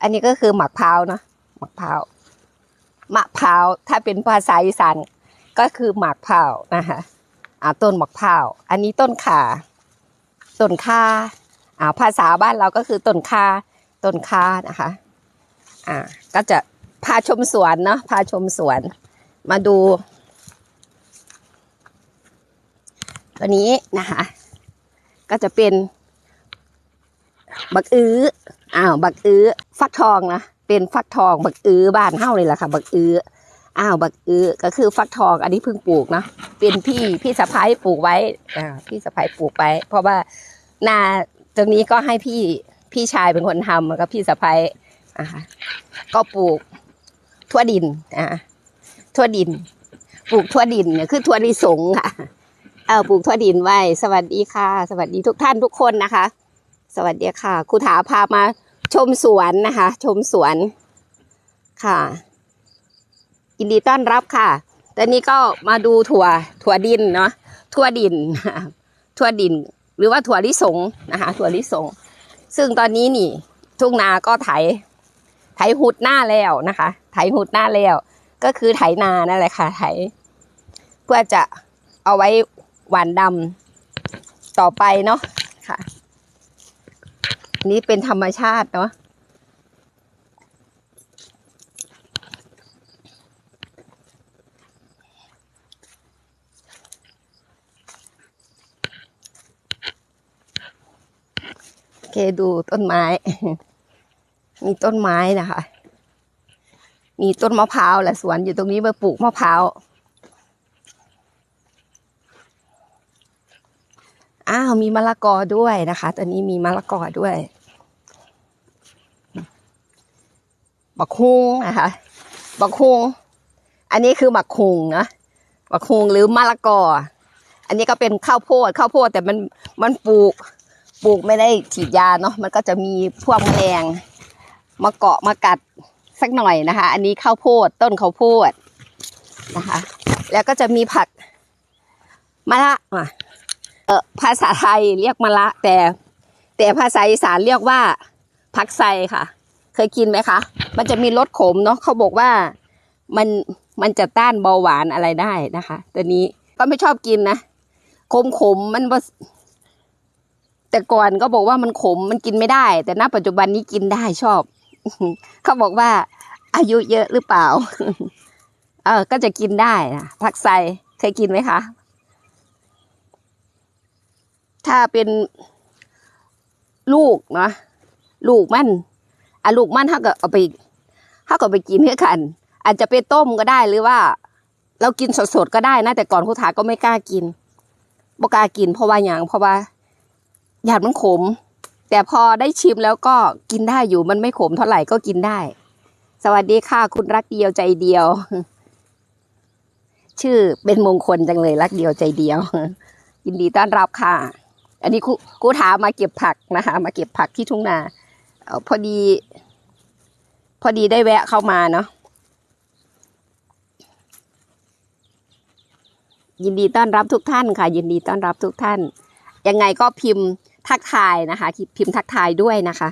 อันนี้ก็คือหมักพร้าวเนาะหมักพร้าวมะพร้าวถ้าเป็นภาษาอีสานก็คือหมากพร้าวนะคะอ่าต้นหมักพร้าวอันนี้ต้นขาต้นข่าอ่าภาษาบ้านเราก็คือต้นข่าต้นข่านะคะอ่าก็จะพาชมสวนเนาะพาชมสวน มาดูตัวนี้นะคะก็จะเป็น บักอื้ออ้าว บักอื้อ ฟักทองนะเป็นฟักทองบักอื้อบ้านเฮ้าเลยล่ะค่ะบักอื้ออ้าวบักอื้อก็คือฟักทองอันนี้เพิ่งปลูกนะเป็นพี่พี่สะพ้ายปลูกไว้อ่าพี่สะพ้ายปลูกไว้เพราะว่านาตรงนี้ก็ให้พี่พี่ชายเป็นคนทำแล้วก็พี่สะพ้ายอ่าก็ปลูกทั่วดินอ่าทั่วดิน ปลูกทั่วดินเนี่ยคือทั่วลิสงค่ะเอาปลูกทั่วดินไว้ สวัสดีค่ะ สวัสดีทุกท่านทุกคนนะคะ สวัสดีค่ะครูถาพามา ชมสวนนะคะ ชมสวนค่ะยินดีต้อนรับค่ะตอนนี้ก็มาดูถั่วถั่วดินเนาะถั่วดิน ถั่วดิน หรือว่าถั่วลิสงนะคะ ถั่วลิสง ซึ่งตอนนี้นี่ ทุ่งนาก็ไถ ไถหุดหน้าแล้วนะคะ ไถหุดหน้าแล้ว ก็คือไถนานั่นแหละค่ะ ไถ เพื่อจะเอาไว้หวานดำต่อไปเนาะค่ะ นนี้เป็นธรรมชาติเนาะโอเคดูต้นไม้ มีต้นไม้นะคะ มีต้นมะพร้าวแหละสวนอยู่ตรงนี้มาปลูกมะพร้าว อ้าวมีมะละกอด้วยนะคะ ตอนนี้มีมะละกอด้วยบักฮุงนะคะบักฮุงอันนี้คือบักฮุงนะบักฮุงหรือมะละกอ อันนี้ก็เป็นข้าวโพดข้าวโพดแต่มันมันปลูกปลูกไม่ได้ฉีดยาเนาะมันก็จะมีพวกแมลงมาเกาะมากัดสักหน่อยนะคะ อันนี้ข้าวโพดต้นข้าวโพดนะคะ แล้วก็จะมีผักมะละอะ เออภาษาไทยเรียกมะละ แต่ แต่ภาษาอีสานเรียกว่าผักไซค่ะ เคยกินไหมคะ มันจะมีรสขมเนาะเขาบอกว่ามันมันจะต้านเบาหวานอะไรได้นะคะ ตัวนี้ก็ไม่ชอบกินนะขมขมมันบ่แต่ก่อนก็บอกว่ามันขมมันกินไม่ได้ แต่ณปัจจุบันนี้กินได้ชอบ เขาบอกว่า อายุเยอะหรือเปล่า เออก็จะกินได้นะผักไซเคยกินไหมคะ ถ้าเป็นลูกเนาะลูกมันอะลูกมันถ้าก็เอาไปถ้าก็ไปกินเพื่อกัน อาจจะไปต้มก็ได้หรือว่า เรากินสดๆก็ได้นะแต่ก่อนครูถาก็ไม่กล้ากินบ่กล้ากิน เพราะว่าอย่างเพราะว่าหยาดมันขม แต่พอได้ชิมแล้วก็กินได้อยู่มันไม่ขมเท่าไหร่ก็กินได้ สวัสดีค่ะ คุณรักเดียวใจเดียว ชื่อเป็นมงคลจังเลยรักเดียวใจเดียว ยินดีต้อนรับค่ะ อันนี้ครูครูถามมาเก็บผักนะคะ มาเก็บผักที่ทุ่งนาออพอดี พอดีได้แวะเข้ามาเนาะยินดีต้อนรับทุกท่านค่ะ ยินดีต้อนรับทุกท่าน ยังไงก็พิมพ์ทักทายนะคะ พิมพ์ทักทายด้วยนะคะ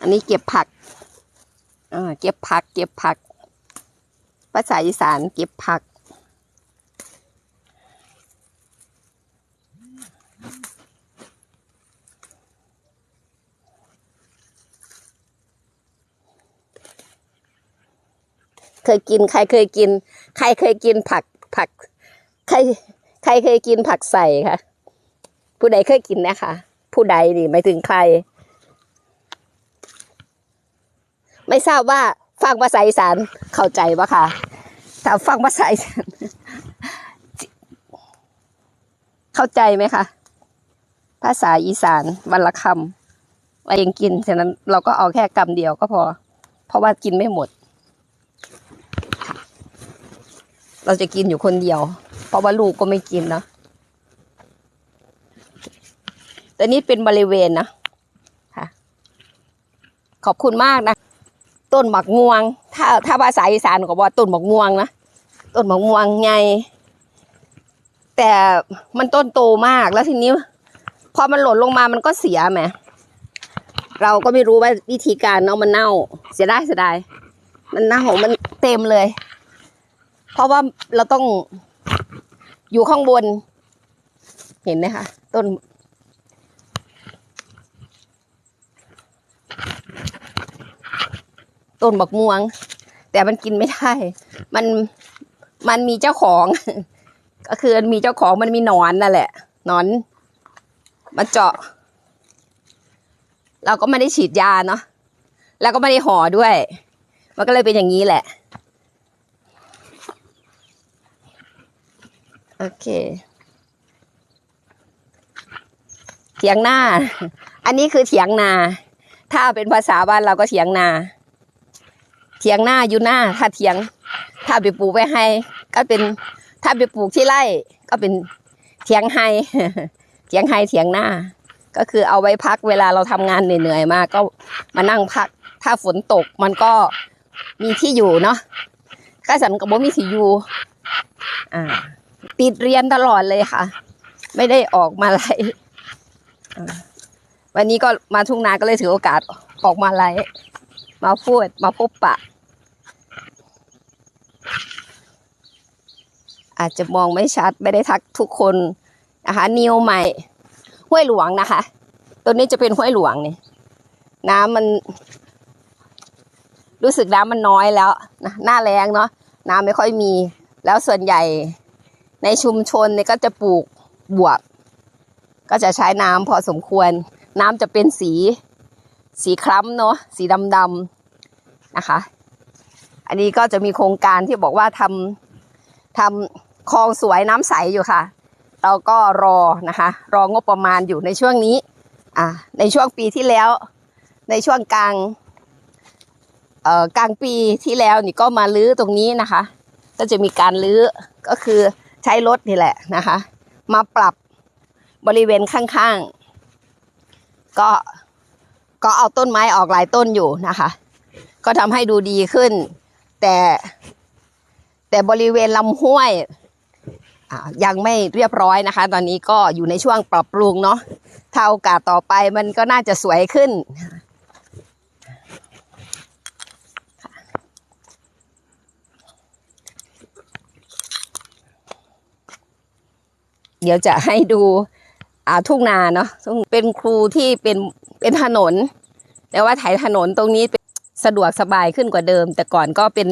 อันนี้เก็บผักเก็บผัก เก็บผัก ภาษาอีสานเก็บผัก เคยกิน ใครเคยกิน ใครเคยกินผักผัก ใครใครเคยกินผักใส่คะผู้ใดเคยกินนะคะ ผู้ใดนี่หมายถึงใคร ไม่ทราบว่าฟังภาษาอีสานเข้าใจปะคะถ้าฟังภาษาอีสานเข้าใจไหมคะภาษาอีสานวันละคำเราเองกินฉะนั้นเราก็เอาแค่กำเดียวก็พอ เพราะว่ากินไม่หมด เราจะกินอยู่คนเดียว เพราะว่าลูกก็ไม่กินนะแต่นี้เป็นบริเวณนะค่ะ ขอบคุณมากนะ ต้นหมักม่วง ถ้าถ้าภาษาอีสานก็บอกว่าต้นหมักม่วงนะต้นหมักม่วงไง แต่มันต้นโตมากแล้วทีนี้ พอมันหล่นลงมามันก็เสียแหมเราก็ไม่รู้ว่าวิธีการเอาะมันเน่า เสียดายเสียดายมันเน่ามันเต็มเลย เพราะว่าเราต้องอยู่ข้างบน เห็นไหมคะต้น ต้นบักม่วง แต่มันกินไม่ได้ มันมันมีเจ้าของ ก็คือมีเจ้าของมันมีหนอนนั่นแหละหนอนมาเจาะ เราก็ไม่ได้ฉีดยาเนาะแล้วก็ไม่ได้ห่อด้วย มันก็เลยเป็นอย่างนี้แหละ โอเคเถียงหน้า อันนี้คือเถียงนา ถ้าเป็นภาษาบ้านเราก็เถียงนา เถียงหน้าอยู่หน้า ถ้าเถียง ถ้าไปปลูกไว้ให้ ก็เป็น ถ้าไปปลูกที่ไร่ ก็เป็นเถียงไฮเถียงไฮเถียงหน้า ก็คือเอาไว้พักเวลาเราทำงานเหนื่อยๆมาก็มานั่งพัก ถ้าฝนตกมันก็มีที่อยู่เนาะข้าสันกับบ่มีที่อยู่ อ่า ติดเรียนตลอดเลยค่ะ ไม่ได้ออกมาไลฟ์วันนี้ก็มาทุ่งนาก็เลยถือโอกาสออกมาไลฟ์มาพูดมาพบปะ อาจจะมองไม่ชัดไม่ได้ทักทุกคนนะคะนิวใหม่ห้วยหลวงนะคะตัวนี้จะเป็นห้วยหลวงเนี่ยน้ำมัน รู้สึกน้ำมันน้อยแล้วนะหน้าแรงเนาะน้ำไม่ค่อยมี แล้วส่วนใหญ่ ในชุมชนเนี่ยก็จะปลูกบวบก็จะใช้น้ำพอสมควร น้ำจะเป็นสี สีคล้ำเนาะสีดำๆนะคะ อันนี้ก็จะมีโครงการที่บอกว่าทำทำคลองสวยน้ำใสอยู่ค่ะ เราก็รอนะคะ รองบประมาณอยู่ในช่วงนี้อ่าในช่วงปีที่แล้ว ในช่วงกลางเอ่อกลางปีที่แล้วนี่ก็มาลื้อตรงนี้นะคะ ก็จะมีการลื้อก็คือ ใช้รถนี่แหละนะคะ มาปรับบริเวณข้างๆ ก็ก็เอาต้นไม้ออกหลายต้นอยู่นะคะ ก็ทำให้ดูดีขึ้น แต่แต่บริเวณลำห้วยยังไม่เรียบร้อยนะคะ ตอนนี้ก็อยู่ในช่วงปรับปรุงเนาะถ้าโอกาสต่อไปมันก็น่าจะสวยขึ้น เดี๋ยวจะให้ดูอ่าทุ่งนาเนาะซึ่งเป็นครูที่เป็นเป็นถนน แต่ว่าไถถนนตรงนี้สะดวกสบายขึ้นกว่าเดิม แต่ก่อนก็เป็น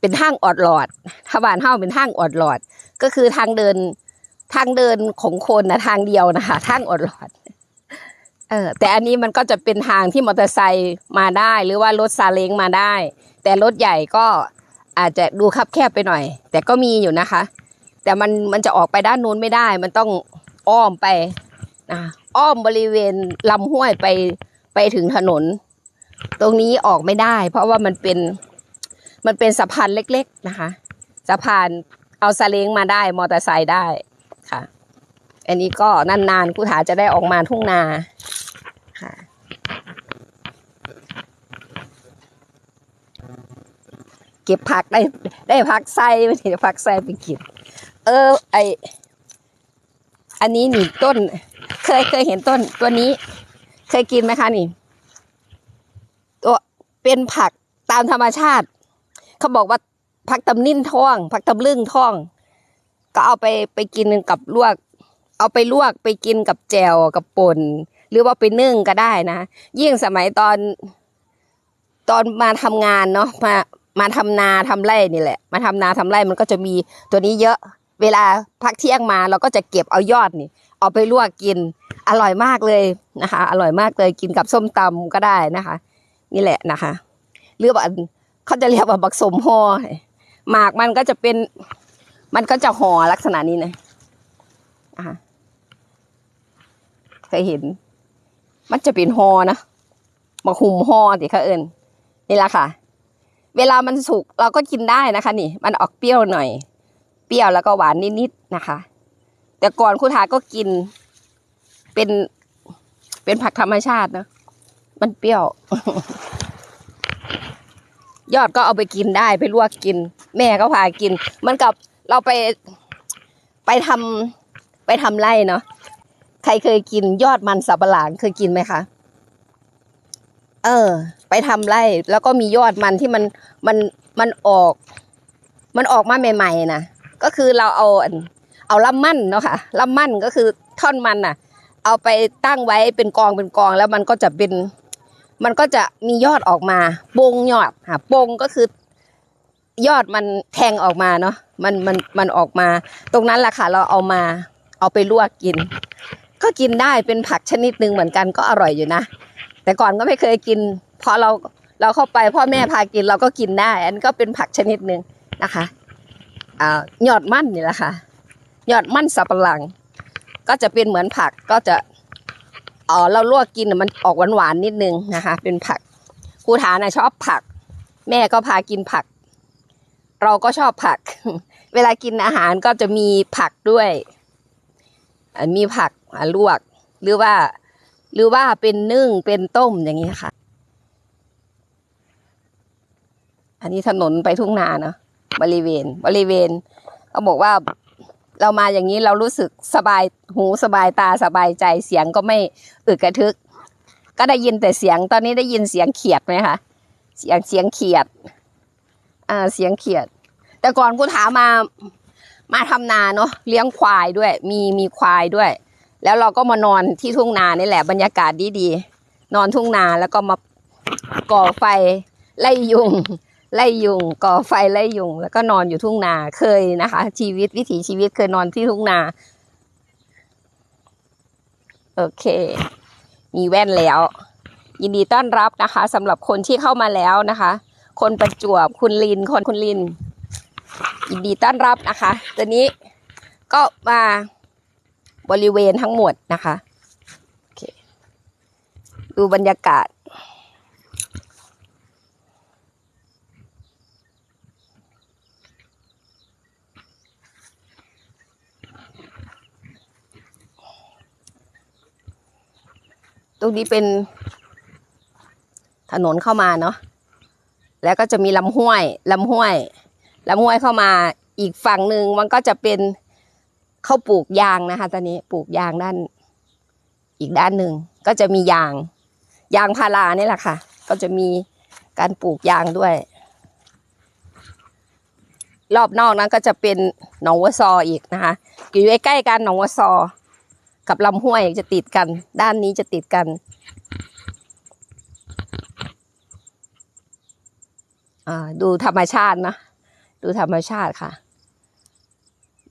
เป็นทางออดหลอดถ้าบ้านเฮาเป็นทางออดหลอด ก็คือทางเดินทางเดินของคนนะทางเดียวนะคะทางออดหลอดเออแต่อันนี้มันก็จะเป็นทางที่มอเตอร์ไซค์มาได้ หรือว่ารถซาเล้งมาได้ แต่รถใหญ่ก็อาจจะดูคับแคบไปหน่อย แต่ก็มีอยู่นะคะ แต่มันมันจะออกไปด้านนู้นไม่ได้ มันต้องอ้อมไปนะอ้อมบริเวณลำห้วยไปไปถึงถนน ตรงนี้ออกไม่ได้ เพราะว่ามันเป็นมันเป็นสะพานเล็ก ๆนะคะ สะพานเอาซาเล้งมาได้มอเตอร์ไซค์ได้ค่ะ อันนี้ก็นานๆผู้ถาจะได้ออกมาทุ่งนาค่ะเก็บผักได้ได้ผักไส้ไม่ใช่ผักไส้ไปกิน เออ ไออันนี้นี่ต้น เคยเคยเห็นต้น ตัวนี้ เคยกินไหมคะนี่ ตัวเป็นผักตามธรรมชาติ เขาบอกว่าผักตำนิ่นท่องผักตำลึงท่อง ก็เอาไปไปกินกับลวก เอาไปลวกไปกินกับแจวกับป่นหรือว่าไปนึ่งก็ได้นะ ยิ่งสมัยตอน ตอนมาทำงานเนาะมามาทำนาทำไร่นี่แหละ มาทำนาทำไร่มันก็จะมีตัวนี้เยอะ เวลาพักเที่ยงมาเราก็จะเก็บเอายอดนี่ เอาไปลวกกินอร่อยมากเลยนะคะ อร่อยมากเลยกินกับส้มตำก็ได้นะคะ นี่แหละนะคะหรือว่าเขาจะเรียกว่าบักสมห่อหมากมันก็จะเป็นมันก็จะห่อลักษณะนี้นะอะเคยเห็น มันจะเป็นห่อนะมาหุ่มห่อสิเขาเอิญนี่แหละค่ะ เวลามันสุกเราก็กินได้นะคะ นี่ มันออกเปรี้ยวหน่อย เปรี้ยวแล้วก็หวานนิดๆนะคะ แต่ก่อนคุณทาก็กิน เป็นเป็นผักธรรมชาตินะมันเปรี้ยว ยอดก็เอาไปกินได้ไปลวกกิน แม่ก็พากิน มันกับเราไปไปทำไปทำไร่เนาะใครเคยกินยอดมันสับปะหลังเคยกินไหมคะเออ ไปทำไร่แล้วก็มียอดมันที่มันมันมันออก มันออกมาใหม่ ๆนะ ก็คือเราเอาเอาลำมั่นเนาะค่ะลำมั่นก็คือท่อนมันน่ะ เอาไปตั้งไว้เป็นกองเป็นกองแล้วมันก็จะเป็น มันก็จะมียอดออกมาโปงยอดค่ะโปงก็คือยอดมันแทงออกมาเนาะมันมันมันออกมา ตรงนั้นแหละค่ะ เราเอามาเอาไปลวกกิน ก็กินได้เป็นผักชนิดหนึ่งเหมือนกันก็อร่อยอยู่นะ แต่ก่อนก็ไม่เคยกินพอเราเราเข้าไปพ่อแม่พากินเราก็กินได้ อันก็เป็นผักชนิดหนึ่งนะคะ อยอดมั่นนี่แหละค่ะยอดมั่นสับปะหลัง ก็จะเป็นเหมือนผักก็จะเออเราลวกกินมันออกหวานๆนิดนึงนะคะ เป็นผักครูฐานนะชอบผัก แม่ก็พากินผัก เราก็ชอบผัก เวลากินอาหารก็จะมีผักด้วยมีผักลวกหรือว่า หรือว่าเป็นนึ่งเป็นต้มอย่างนี้ค่ะ อันนี้ถนนไปทุ่งนาเนาะ บริเวณบริเวณเขาบอกว่าเรามาอย่างนี้เรารู้สึกสบายหูสบายตาสบายใจเสียงก็ไม่อึกกระทึก ก็ได้ยินแต่เสียงตอนนี้ได้ยินเสียงเขียดไหมคะเสียงเสียงเขียดอ่าเสียงเขียด แต่ก่อนกูถามมามาทำนาเนาะเลี้ยงควายด้วย มีมีควายด้วย แล้วเราก็มานอนที่ทุ่งนานี่แหละบรรยากาศดีๆนอนทุ่งนาแล้วก็มาก่อไฟไล่ยุง ไล่ยุงก่อไฟไล่ยุง แล้วก็นอนอยู่ทุ่งนาเคยนะคะ ชีวิตวิถีชีวิตเคยนอนที่ทุ่งนา โอเค มีแว่นแล้ว ยินดีต้อนรับนะคะสำหรับคนที่เข้ามาแล้วนะคะ คนประจวบคุณลินคนคุณลิน ยินดีต้อนรับนะคะตอนนี้ก็มาบริเวณทั้งหมดนะคะ โอเค ดูบรรยากาศ ตรงนี้เป็นถนนเข้ามาเนาะแล้วก็จะมีลำห้วยลำห้วยลำห้วยเข้ามาอีกฝั่งหนึ่งมันก็จะเป็นเข้าปลูกยางนะคะ ตอนนี้ปลูกยางด้านอีกด้านหนึ่งก็จะมียาง ยางพารานี่แหละค่ะ ก็จะมีการปลูกยางด้วย รอบนอกนั้นก็จะเป็นหนองวัวซออีกนะคะ อยู่ใกล้ๆกันหนองวัวซอ กับลำห้วยจะติดกัน ด้านนี้จะติดกันดูธรรมชาตินะ ดูธรรมชาติค่ะ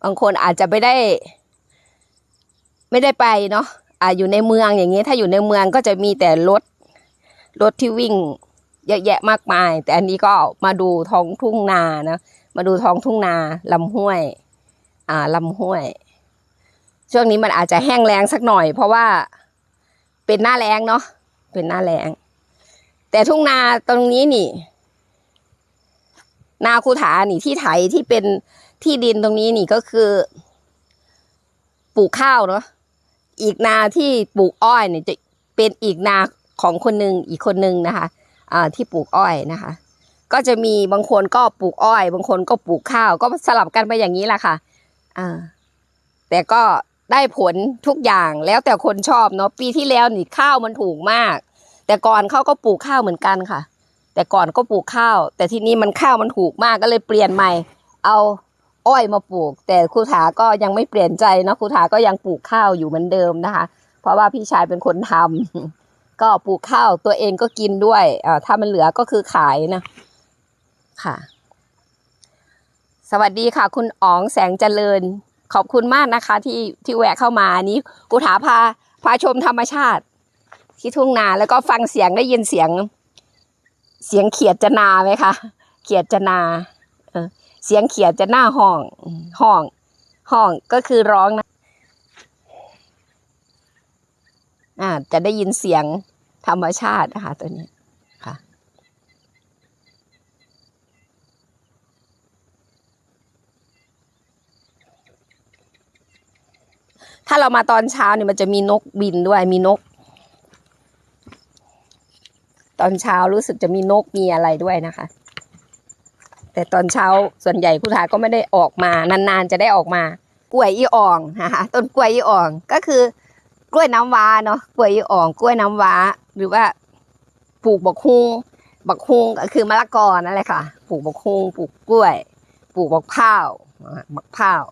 บางคนอาจจะไม่ได้ ไม่ได้ไปเนาะอ่าอยู่ในเมืองอย่างนี้ ถ้าอยู่ในเมืองก็จะมีแต่รถ รถที่วิ่งเยอะแยะมากมาย แต่อันนี้ก็มาดูท้องทุ่งนานะ มาดูท้องทุ่งนาลำห้วย อ่าลำห้วย ช่วงนี้มันอาจจะแห้งแล้งสักหน่อย เพราะว่าเป็นหน้าแล้งเนาะเป็นหน้าแล้งแต่ทุ่งนาตรงนี้นี่ นาคูถานี่ที่ไถที่เป็นที่ดินตรงนี้นี่ก็คือปลูกข้าวเนาะอีกนาที่ปลูกอ้อยเนี่ยจะเป็นอีกนาของคนหนึ่งอีกคนหนึ่งนะคะอ่าที่ปลูกอ้อยนะคะ ก็จะมีบางคนก็ปลูกอ้อย บางคนก็ปลูกข้าว ก็สลับกันไปอย่างนี้แหละค่ะอ่าแต่ก็ ได้ผลทุกอย่างแล้วแต่คนชอบเนาะปีที่แล้วนี่ข้าวมันถูกมาก แต่ก่อนเขาก็ปลูกข้าวเหมือนกันค่ะ แต่ก่อนก็ปลูกข้าว แต่ที่นี้มันข้าวมันถูกมากก็เลยเปลี่ยนใหม่ เอาอ้อยมาปลูก แต่ครูถาก็ยังไม่เปลี่ยนใจเนาะครูถาก็ยังปลูกข้าวอยู่เหมือนเดิมนะคะ เพราะว่าพี่ชายเป็นคนทำก็ปลูกข้าวตัวเองก็กินด้วยอ่าถ้ามันเหลือก็คือขายนะค่ะ สวัสดีค่ะ คุณอ๋องแสงเจริญ ขอบคุณมากนะคะ ที่ที่แวะเข้ามาอันนี้กูถาพาพาชมธรรมชาติ ที่ทุ่งนาแล้วก็ฟังเสียงได้ยินเสียง เสียงเขียดจะนาไหมคะเขียดจะนาเสียงเขียดจะหน้าห้องห้อง ห้องก็คือร้องนะอ่าจะได้ยินเสียงธรรมชาตินะคะตัวนี้ ถ้าเรามาตอนเช้าเนี่ยมันจะมีนกบินด้วยมีนก ตอนเช้ารู้สึกจะมีนกมีอะไรด้วยนะคะ แต่ตอนเช้าส่วนใหญ่คุณถาก็ไม่ได้ออกมานานๆจะได้ออกมากล้วยอีอ่องนะคะต้นกล้วยอีอ่องก็คือกล้วยน้ำว้าเนาะกล้วยอ่องกล้วยน้ำว้า หรือว่าปลูกบักฮุงบักฮุงก็คือมะละกอนั่นแหละค่ะปลูกบักฮุงปลูกกล้วย ปลูกบักพร้าวบักพร้าว